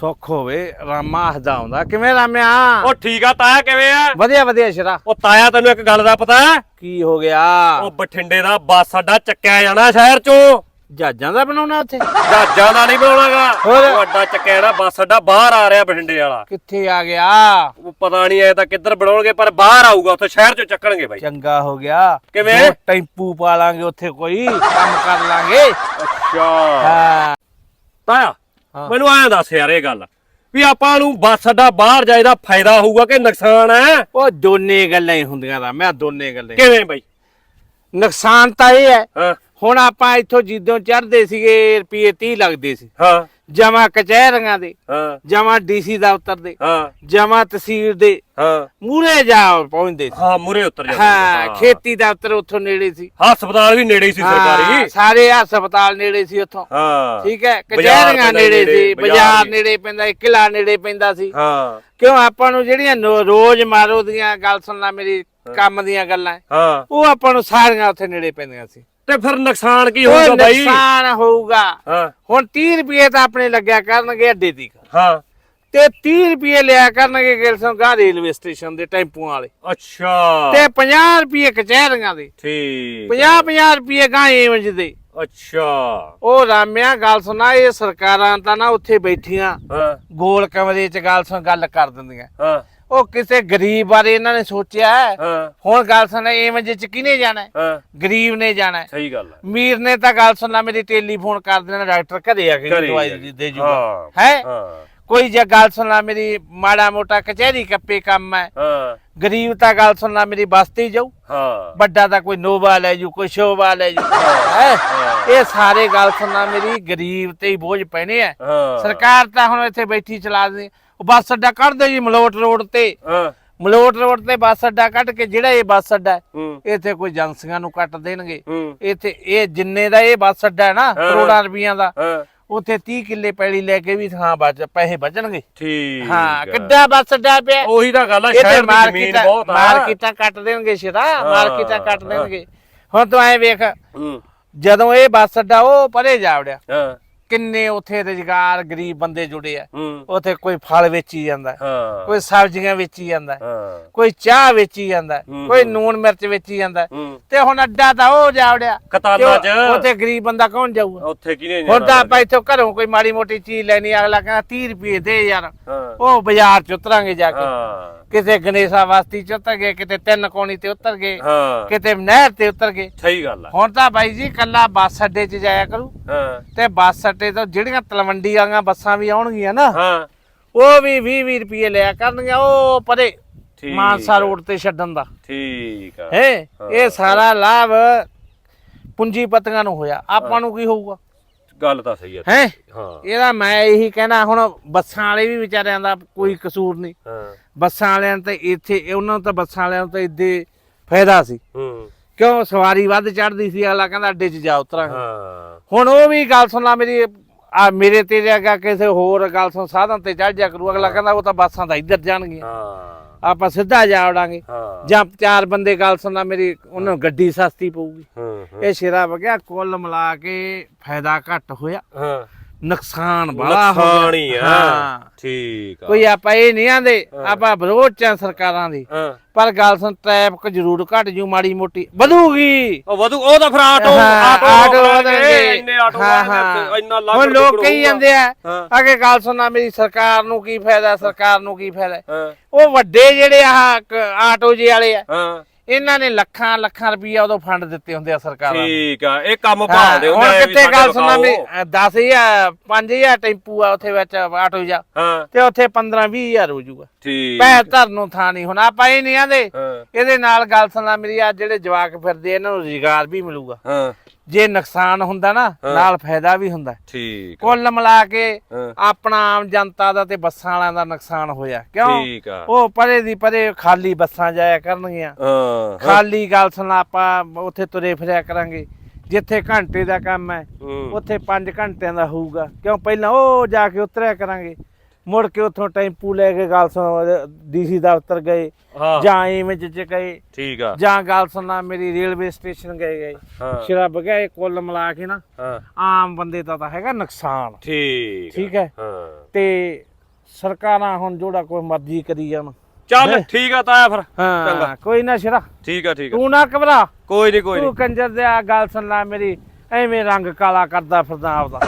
ਸੁੱਖ ਹੋਵੇ ਰਾਮਾ ਹੱਸਦਾ ਆਉਂਦਾ। ਕਿਵੇਂ ਰਾਮਿਆ? ਉਹ ਠੀਕ ਆ ਤਾਇਆ ਕਿਵੇਂ ਆ? ਵਧੀਆ ਵਧੀਆ ਸ਼ਰਾ। ਉਹ ਤਾਇਆ ਤੈਨੂੰ ਇੱਕ ਗੱਲ ਦਾ ਪਤਾ? ਹੈ ਕੀ ਹੋ ਗਿਆ? ਉਹ ਬਠਿੰਡੇ ਦਾ ਬੱਸ ਅੱਡਾ ਚੱਕਿਆ ਜਾਣਾ ਸ਼ਹਿਰ ਚੋਂ। ਜਹਾਜ਼ਾਂ ਦਾ ਬਣਾਉਣਾ ਉੱਥੇ? ਜਹਾਜ਼ਾਂ ਦਾ ਨਹੀਂ ਬਣਾਉਣਾਗਾ। ਹੋਰ? ਉਹ ਅੱਡਾ ਚੱਕਿਆ ਜਾਣਾ ਬੱਸ ਅੱਡਾ ਬਾਹਰ ਆ ਰਿਹਾ ਬਠਿੰਡੇ ਵਾਲਾ। ਕਿੱਥੇ ਆ ਗਿਆ? ਉਹ ਪਤਾ ਨਹੀਂ ਐ ਤਾਂ ਕਿੱਧਰ ਬਣਾਉਣਗੇ ਪਰ ਬਾਹਰ ਆਊਗਾ ਉੱਥੇ ਸ਼ਹਿਰ ਚੋਂ ਚੱਕਣਗੇ ਬਾਈ। ਚੰਗਾ ਹੋ ਗਿਆ। ਕਿਵੇਂ? ਟੈਂਪੂ ਪਾ ਲਾਂਗੇ ਉੱਥੇ ਕੋਈ ਕੰਮ ਕਰ ਲਾਂਗੇ। ਅੱਛਾ। ਹਾਂ। ਤਾਇਆ। ਮੈਨੂੰ ਐਂ ਦੱਸ ਯਾਰ ਇਹ ਗੱਲ ਵੀ ਆਪਾਂ ਨੂੰ ਬੱਸ ਅੱਡਾ ਬਾਹਰ ਜਾਏ ਦਾ ਫਾਇਦਾ ਹੋਊਗਾ ਕਿ ਨੁਕਸਾਨ ਹੈ? ਉਹ ਦੋਨੇ ਗੱਲਾਂ ਹੀ ਹੁੰਦੀਆਂ ਰਾਮਿਆ ਦੋਨੇ ਗੱਲਾਂ ਹੀ। ਕਿਵੇਂ ਬਾਈ? ਨੁਕਸਾਨ ਤਾਂ ਇਹ ਹੈ ਹਾਂ। ਹੁਣ ਆਪਾਂ ਇੱਥੋਂ ਜਿੱਦੋਂ ਚੜਦੇ ਸੀਗੇ ਰੁਪਏ 30 ਲੱਗਦੇ ਸੀ। ਹਾਂ। ਜਮਾ ਕਚਹਿਰੀਆਂ ਦੇ ਹਾਂ। ਜਮਾ ਡੀਸੀ ਦਫ਼ਤਰ ਦੇ ਹਾਂ। ਜਮਾ ਤਹਿਸੀਲ ਦੇ ਹਾਂ। ਮੂਰੇ ਜਾ ਪਹੁੰਚਦੇ ਸੀ। ਹਾਂ ਮੁਰੇ ਉਤਰ ਜਾਂਦੇ ਹਾਂ ਖੇਤੀ ਦਫ਼ਤਰ ਉੱਥੋਂ ਨੇੜੇ ਸੀ। ਹਸਪਤਾਲ ਵੀ ਨੇੜੇ ਸੀ ਸਰਕਾਰੀ। ਸਾਰੇ ਹਸਪਤਾਲ ਨੇੜੇ ਸੀ ਉੱਥੋਂ। ਹਾਂ। ਠੀਕ ਹੈ ਕਚਹਿਰੀਆਂ ਨੇੜੇ ਸੀ ਬਾਜ਼ਾਰ। ਨੇੜੇ ਪੈਂਦਾ ਸੀ, ਕਿਲ੍ਹਾ ਨੇੜੇ ਪੈਂਦਾ ਸੀ। ਹਾਂ। ਕਿਉਂ ਆਪਾਂ ਨੂੰ ਜਿਹੜੀਆਂ ਰੋਜ਼ ਮਾਰੋ ਦੀਆਂ ਗੱਲ ਸੁਣ ਲੈ ਮੇਰੀ ਕੰਮ ਦੀਆਂ ਗੱਲਾਂ ਉਹ ਆਪਾਂ ਨੂੰ ਸਾਰੀਆਂ ਉੱਥੇ ਨੇੜੇ ਪੈਂਦੀਆਂ ਸੀ। ਤੇ ਫਿਰ ਨੁਕਸਾਨ ਕੀ ਹੋਊਗਾ ਬਾਈ? ਨੁਕਸਾਨ ਹੋਊਗਾ। ਹਾਂ। ਹੁਣ 30 ਰੁਪਏ ਤਾਂ ਆਪਣੇ ਲੱਗਿਆ ਕਰਨਗੇ ਅੱਡੇ ਦੀ ਹਾਂ। ਤੇ 30 ਰੁਪਏ ਲਿਆ ਕਰਨਗੇ ਗਿਲਸੋਂ ਗਾ ਰੇਲਵੇ ਸਟੇਸ਼ਨ ਦੇ ਟੈਂਪੂਆਂ ਵਾਲੇ। ਅੱਛਾ। ਤੇ 50 ਰੁਪਏ ਕਚਹਿਰੀਆਂ ਦੇ। ਠੀਕ। 50 50 ਰੁਪਏ ਗਾਂ ਏਵੰਜ ਦੇ। ਅੱਛਾ। ਉਹ ਰਾਮਿਆ ਗੱਲ ਸੁਣਾ ਇਹ ਸਰਕਾਰਾਂ ਤਾਂ ਨਾ ਉੱਥੇ ਬੈਠੀਆਂ। ਹਾਂ। ਗੋਲ ਕਮਰੇ 'ਚ ਗੱਲ ਸੁਣ ਗੱਲ ਕਰ ਦਿੰਦੀਆਂ। ਹਾਂ। ਉਹ ਕਿਸੇ ਗਰੀਬ ਬਾਰੇ ਇਹਨਾਂ ਨੇ ਸੋਚਿਆ ਹੈ। ਹਾਂ। ਹੁਣ ਗੱਲ ਸੁਣ ਏਵੰਜ 'ਚ ਕਿਹਨੇ ਜਾਣਾ ਹੈ? ਹਾਂ। ਗਰੀਬ ਨੇ ਜਾਣਾ ਹੈ। ਸਹੀ ਗੱਲ ਹੈ। ਮੀਰ ਨੇ ਤਾਂ ਗੱਲ ਸੁਣ ਲਾ ਮੇਰੀ ਟੈਲੀਫੋਨ ਕਰ ਦੇਣਾ ਡਾਕਟਰ ਘਰੇ ਆ ਕੇ ਘਰੇ ਦਵਾਈ ਕੇ। ਦੇ ਜੂਗਾ। ਹਾਂ। ਹੈ? ਹਾਂ। ਕੋਈ ਜੇ ਗੱਲ ਸੁਣ ਲਾ ਮੇਰੀ ਮਾੜਾ ਮੋਟਾ ਕਚਹਿਰੀ ਕੱਪੇ ਕੰਮ ਹੈ। ਹਾਂ। ਗਰੀਬ ਤਾਂ ਗੱਲ ਸੁਣ ਲਾ ਮੇਰੀ ਬਸਤੀ ਜਾਊ। ਹਾਂ। ਵੱਡਾ ਤਾਂ ਕੋਈ ਨੋਵਾ ਲੈ ਜੂ ਕੋਈ ਸ਼ੋਭਾ ਲੈ ਜੂ। ਹੈ। ਇਹ ਸਾਰੇ ਗੱਲ ਸੁਣਨਾ ਮੇਰੀ ਗਰੀਬ ਤੇ ਹੀ ਬੋਝ ਪੈਣੇ ਆ ਹਾਂ। ਸਰਕਾਰ ਤਾਂ ਹੁਣ ਇੱਥੇ ਬੈਠੀ ਚਲਾ ਦੇ ਉਹ ਬੱਸ ਅੱਡਾ ਕੱਢ ਜੀ ਮਲੋਟ ਰੋਡ ਤੇ। ਹਾਂ। ਮਲੋਟ ਰੋਡ ਤੇ ਬੱਸ ਅੱਡਾ ਕੱਢ ਕੇ ਜਿਹੜਾ ਇਹ ਬੱਸ ਅੱਡਾ ਹੈ, ਹੂੰ। ਇੱਥੇ ਕੋਈ ਏਜੰਸੀਆਂ ਨੂੰ ਕੱਟ ਦੇਣਗੇ। ਹੂੰ। ਇੱਥੇ ਇਹ ਜਿੰਨੇ ਦਾ ਇਹ ਬੱਸ ਅੱਡਾ ਹੈ ਨਾ ਹਾਂ। ਕਰੋੜਾਂ ਰੁਪਈਆਂ ਦਾ ਹਾਂ। ਉੱਥੇ 30 ਕਿੱਲੇ ਪੈਲੀ ਲੈ ਕੇ ਵੀ ਥਾਂ ਬਚ ਪੈਸੇ ਬਚਣਗੇ। ਠੀਕ ਹਾਂ ਹੈ। ਕਿੱਡਾ ਬੱਸ ਅੱਡਾ ਪਿਆ। ਉਹੀ ਤਾਂ ਗੱਲ ਆ ਸ਼ਹਿਰ ਦੀ ਜ਼ਮੀਨ ਮਾਰਕੀਟਾਂ ਬਹੁਤ ਆ। ਮਾਰਕੀਟਾਂ ਕੱਟ ਦੇਣਗੇ ਸ਼ਰਾ ਮਾਰਕੀਟਾਂ ਕੱਟ ਹਾਂ। ਦੇਣਗੇ। ਹੁਣ ਤੂੰ ਐ ਵੇਖ ਹੂੰ। ਜਦੋਂ ਇਹ ਬੱਸ ਅੱਡਾ ਉਹ ਪਰੇ ਜਾ ਵੜਿਆ। ਹਾਂ। ਕਿੰਨੇ ਉੱਥੇ ਰੁਜ਼ਗਾਰ ਗਰੀਬ ਬੰਦੇ ਜੁੜੇ ਆ। ਉੱਥੇ ਕੋਈ ਫਲ ਵੇਚੀ ਜਾਂਦਾ ਕੋਈ ਸਬਜ਼ੀਆਂ ਵੇਚੀ ਜਾਂਦਾ ਕੋਈ ਚਾਹ ਵੇਚੀ ਜਾਂਦਾ ਕੋਈ। ਨੂਨ ਮਿਰਚ ਵੇਚੀ ਜਾਂਦਾ ਤੇ ਹੁਣ ਅੱਡਾ ਤਾਂ ਉਹ ਜਾ ਵੜਿਆ ਕਤਾਲਾਂ ਤੇ ਚ। ਉਹ- ਉੱਥੇ ਗਰੀਬ ਬੰਦਾ ਕੌਣ ਜਾਊਗਾ? ਉੱਥੇ ਕਿਨੇ ਹੁਣ ਤਾਂ ਆਪਾਂ ਇੱਥੋਂ ਘਰੋਂ ਕੋਈ ਮਾੜੀ ਮੋਟੀ ਚੀਜ਼ ਲੈਣੀ ਅਗਲਾ ਕਹਿੰਦਾ 30 ਰੁਪਏ ਦੇ ਯਾਰ। ਉਹ ਬਾਜ਼ਾਰ ਚ ਉਤਰਾਂਗੇ ਜਾ ਕੇ। ਕਿਸੇ ਗਣੇਸ਼ਾ ਵਾਸਤੀ ਚ ਉਤਰ ਗਏ ਕਿਤੇ ਤਿੰਨ ਕੋਣੀ ਤੇ ਉਤਰ ਗਏ ਹਾਂ। ਕਿਤੇ ਨਹਿਰ ਤੇ ਉਤਰ ਗਏ। ਸਹੀ ਗੱਲ ਆ। ਹੁਣ ਤਾਂ ਬਾਈ ਜੀ ਕੱਲਾ ਬੱਸ ਅੱਡੇ 'ਚ ਜਾਇਆ ਕਰੂ। ਹਾਂ। ਤੇ ਬੱਸ ਅੱਡੇ ਤੋਂ ਜਿਹੜੀਆਂ ਤਲਵੰਡੀ ਵਾਲੀਆਂ ਬੱਸਾਂ ਵੀ ਆਉਣਗੀਆਂ ਨਾ ਹਾਂ। ਉਹ ਵੀ 20 20 ਰੁਪਏ ਲਿਆ ਕਰਨਗੀਆਂ ਉਹ ਪਰੇ ਠੀਕ ਮਾਨਸਾ। ਰੋਡ ਤੇ ਛੱਡਣ ਦਾ। ਠੀਕ ਆ। ਹਾਂ। ਇਹ ਸਾਰਾ ਲਾਭ ਪੂੰਜੀਪਤੀਆਂ ਨੂੰ ਹੋਇਆ। ਆਪਾਂ ਨੂੰ ਕੀ ਹੋਊਗਾ? ਗੱਲ ਤਾਂ ਸਹੀ ਆ ਹੈ? ਹਾਂ। ਇਹਦਾ ਮੈਂ ਇਹੀ ਕਹਿਣਾ ਹੁਣ ਬੱਸਾਂ ਵਾਲੇ ਵੀ ਵਿਚਾਰਿਆਂ ਦਾ ਕੋਈ ਕਸੂਰ ਨਹੀਂ। ਹਾਂ। ਬੱਸਾਂ ਵਾਲਿਆਂ ਤਾਂ ਇੱਥੇ ਉਹਨਾਂ ਨੂੰ ਤਾਂ ਬੱਸਾਂ ਵਾਲਿਆਂ ਨੂੰ ਤਾਂ ਇੱਦੇ ਫਾਇਦਾ ਸੀ। ਹੂੰ। ਕਿਉਂ? ਸਵਾਰੀ ਵੱਧ ਚੜਦੀ ਸੀ ਅਗਲਾ ਕਹਿੰਦਾ ਅੱਡੇ 'ਚ ਜਾ ਉਤਰਾਂਗੇ। ਹਾਂ। ਹੁਣ ਉਹ ਵੀ ਗੱਲ ਸੁਣ ਲਾ ਮੇਰੀ ਆ ਮੇਰੇ ਤੇਰੇ ਅੱਗਾ ਕਿਸੇ ਹੋਰ ਗੱਲ ਸੁਣ ਸਾਧਨ ਤੇ ਚੜ ਜਾ ਕਰੂ। ਅਗਲਾ ਕਹਿੰਦਾ ਉਹ ਤਾਂ ਬੱਸਾਂ ਤਾਂ ਇੱਧਰ ਜਾਣਗੀਆਂ। ਹਾਂ। ਆਪਾਂ ਸਿੱਧਾ ਜਾ ਵੜਾਂਗੇ। ਹਾਂ। ਜਾਂ ਚਾਰ ਬੰਦੇ ਗੱਲ ਸੁਣਨਾ ਮੇਰੀ ਉਹਨਾਂ ਨੂੰ ਗੱਡੀ ਸਸਤੀ ਪਊਗੀ। ਹੂੰ ਹੂੰ, ਇਹ ਸ਼ੇਰਾ ਵਗਿਆ ਕੁੱਲ ਮਿਲਾ ਕੇ ਫਾਇਦਾ ਘੱਟ ਹੋਇਆ। ਹਾਂ। ਨੁਕਸਾਨ ਬੜਾ ਹੋ ਨੁਕਸਾਨ ਗਿਆ ਹੀ ਆ। ਠੀਕ ਆ। ਕੋਈ ਆਪਾਂ ਇਹ ਨਹੀਂ ਆਂਦੇ ਆਪਾਂ ਵਿਰੋਧ ਚ ਆਂ ਸਰਕਾਰਾਂ ਦੀ। ਪਰ ਗੱਲ ਸੁਣ ਟ੍ਰੈਫਿਕ ਜ਼ਰੂਰ ਘਟ ਜੂ ਮਾੜੀ ਮੋਟੀ ਵਧੂਗੀ। ਉਹ ਵਧੂ ਉਹ ਤਾਂ ਫਿਰ ਆਟੋ ਆਟੋ ਆਟੋ ਵਧਣਗੇ, ਹਾਂ। ਇੰਨਾ ਹੁਣ ਲੋਕ ਕਹੀ ਜਾਂਦੇ ਆ ਹਾਂ। ਅਗੇ ਗੱਲ ਸੁਣਨਾ ਮੇਰੀ ਸਰਕਾਰ ਨੂੰ ਕੀ ਫਾਇਦਾ ਸਰਕਾਰ ਨੂੰ ਕੀ ਫਾਇਦਾ। ਹਾਂ। ਉਹ ਵੱਡੇ ਜਿਹੜੇ ਆ ਕ- ਆਟੋ ਜੇ ਵਾਲੇ ਆ ਹਾਂ। ਇਹਨਾਂ ਨੇ ਲੱਖਾਂ ਲੱਖਾਂ ਰੁਪਈਆ ਉਦੋਂ ਫੰਡ ਦਿੱਤੇ ਹੁੰਦੇ ਆ ਸਰਕਾਰਾਂ ਨੂੰ। ਠੀਕ ਆ ਇਹ ਕੰਮ ਹਾਂ, ਭਾਲਦੇ ਹੁੰਦੇ ਹੁਣ ਕਿੱਥੇ ਗੱਲ ਵਿਕਾਓ। ਮੇਰੀ 10000 5000 ਟੈਂਪੂ ਆ ਉੱਥੇ ਵਿੱਚ ਆਟੋ ਜਾ। ਹਾਂ। ਤੇ ਉੱਥੇ 15 20000 ਹੋ ਜਾਊਗਾ। ਠੀਕ। ਪੈਰ ਧਰਨ ਨੂੰ ਥਾਂ ਨਹੀਂ ਹੁਣ ਆਪਾਂ ਇਹ ਨਹੀਂ ਆਂਦੇ। ਹਾਂ। ਇਹਦੇ ਨਾਲ ਗੱਲ ਸੁਣਨਾ ਮੇਰੀ ਆ ਜਿਹੜੇ ਜਵਾਕ ਫਿਰਦੇ ਇਹਨਾਂ ਨੂੰ ਰੁਜ਼ਗਾਰ ਵੀ ਮਿਲੂਗਾ। ਹਾਂ। ਜੇ ਨੁਕਸਾਨ ਹੁੰਦਾ ਨਾ ਨਾਲ ਫਾਇਦਾ ਵੀ ਹੁੰਦਾ। ਠੀਕ ਕੁੱਲ ਮਿਲਾ ਕੇ ਆਪਣਾ ਆਮ ਜਨਤਾ ਦਾ ਤੇ ਬੱਸਾਂ ਵਾਲਿਆਂ ਦਾ ਨੁਕਸਾਨ ਹੋਇਆ। ਕਿਉਂ? ਠੀਕ ਆ। ਉਹ ਪਰੇ ਦੀ ਪਰੇ ਖਾਲੀ ਬੱਸਾਂ ਜਾਇਆ ਕਰਨਗੀਆਂ। ਹਾਂ ਖਾਲੀ ਗੱਲ ਸੁਣ ਆਪਾਂ ਉੱਥੇ ਤੁਰੇ ਫਿਰਿਆ ਕਰਾਂਗੇ। ਜਿੱਥੇ ਘੰਟੇ ਦਾ ਕੰਮ ਹੂੰ, ਉੱਥੇ 5 ਘੰਟਿਆਂ ਦਾ ਹੋਊਗਾ। ਕਿਉਂ? ਪਹਿਲਾਂ ਉਹ ਜਾ ਕੇ ਉਤਰਿਆ ਕਰਾਂਗੇ। ਮੁੜ ਕੇ ਉੱਥੋਂ ਟੈਂਪੂ ਲੈ ਕੇ ਗੱਲ ਸੁਣ ਡੀਸੀ ਦਫ਼ਤਰ ਗਏ ਹਾਂ। ਜਾਂ ਇਮੇਜ ਚ ਗਏ ਠੀਕ ਆ। ਜਾਂ ਗੱਲ ਸੁਣਨਾ ਮੇਰੀ ਰੇਲਵੇ ਸਟੇਸ਼ਨ ਗਏ ਗਏ ਸ਼ਰਾਬ ਗਏ ਕੁੱਲ ਮਿਲਾ ਕੇ ਨਾ ਆਮ ਬੰਦੇ ਦਾ ਤਾਂ ਹੈਗਾ ਨੁਕਸਾਨ। ਠੀਕ ਠੀਕ ਹੈ? ਤੇ ਸਰਕਾਰਾਂ ਹੁਣ ਜਿਹੜਾ ਕੋਈ ਮਰਜ਼ੀ ਕਰੀ ਜਾਣ। ਚੱਲ ਠੀਕ ਆ ਤਾਇਆ ਫਿਰ। ਚੰਗਾ। ਕੋਈ ਨਾ ਸ਼ਰਾ। ਠੀਕ ਆ ਠੀਕ ਆ। ਤੂੰ ਨਾ ਘਬਰਾ। ਕੋਈ ਨਹੀਂ ਕੋਈ ਤੂੰ ਕੰਜਰ ਦੇ ਆ ਗੱਲ ਸੁਣ ਲੈ ਮੇਰੀ ਐਵੇਂ ਰੰਗ ਕਾਲਾ ਕਰਦਾ ਫਿਰਦਾ ਆਪਦਾ।